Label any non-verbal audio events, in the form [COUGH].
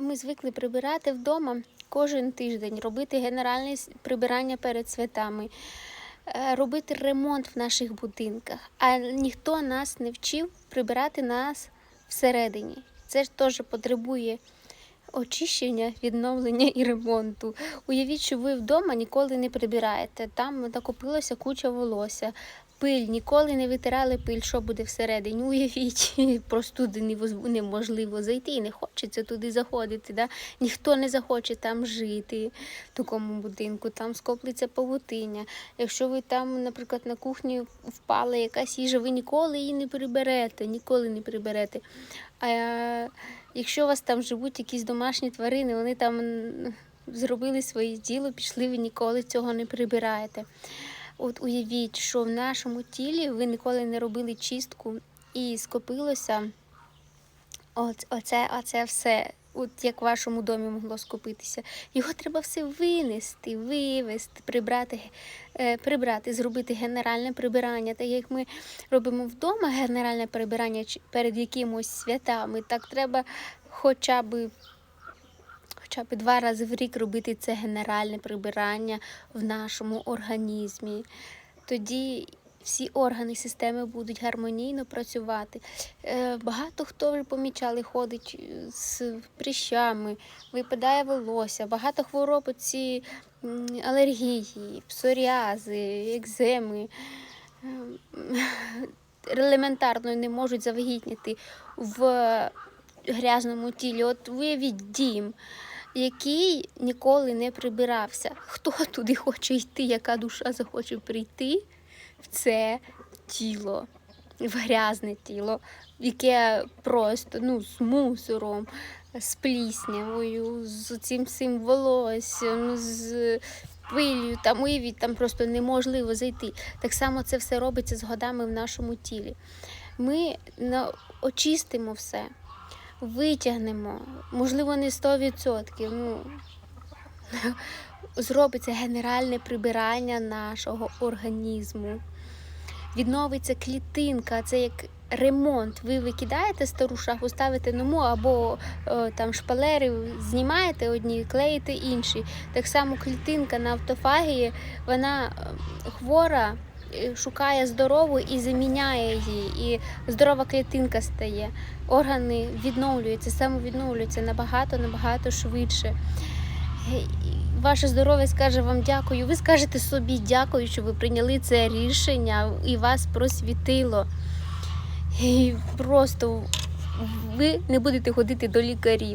Ми звикли прибирати вдома кожен тиждень, робити генеральне прибирання перед святами, е, робити ремонт в наших будинках. А ніхто нас не вчив прибирати нас всередині. Це ж теж потребує очищення, відновлення і ремонту. Уявіть, що ви вдома ніколи не прибираєте. Там накопилося куча волосся. Пиль, ніколи не витирали пиль, що буде всередині. Уявіть, [LAUGHS] просто туди неможливо зайти і не хочеться туди заходити. Да? Ніхто не захоче там жити в такому будинку, там скоплиться павутиння. Якщо ви там, наприклад, на кухні впала якась їжа, ви ніколи її не приберете, ніколи не приберете. А якщо у вас там живуть якісь домашні тварини, вони там зробили своє діло, пішли, ви ніколи цього не прибираєте. От уявіть, що в нашому тілі ви ніколи не робили чистку і скопилося оце, оце все. От як в вашому домі могло скопитися. Його треба все винести, вивести, прибрати, е, прибрати, зробити генеральне прибирання. Так як ми робимо вдома генеральне прибирання перед якимось святами, так треба хоча б хоча б два рази в рік робити це генеральне прибирання в нашому організмі. Тоді всі органи системи будуть гармонійно працювати. Е, Багато хто вже помічали, ходить е, з прищами, випадає волосся, багато хвороб ці алергії, псоріази, екземи. Ем, [LAUGHS] Елементарно не можуть завагітніти в грязному тілі. От виявіть дім, який ніколи не прибирався. Хто туди хоче йти, яка душа захоче прийти в це тіло, в грязне тіло, яке просто ну, з мусором, з пліснявою, з цим всім волоссям, з пилью, там уявіть, там просто неможливо зайти. Так само це все робиться з годами в нашому тілі. Ми очистимо все, витягнемо, можливо, не 100%, ну, зробиться генеральне прибирання нашого організму. Відновиться клітинка, це як ремонт. Ви викидаєте стару шафу, ставите нову або е, там шпалери знімаєте одні, клеїте інші. Так само клітинка на автофагії, вона е, хвора, е, шукає здорову і заміняє її. І здорова клітинка стає. Органи відновлюються, самовідновлюються набагато, набагато швидше. Ваше здоров'я скаже вам дякую. Ви скажете собі дякую, що ви прийняли це рішення і вас просвітило. І просто ви не будете ходити до лікарів.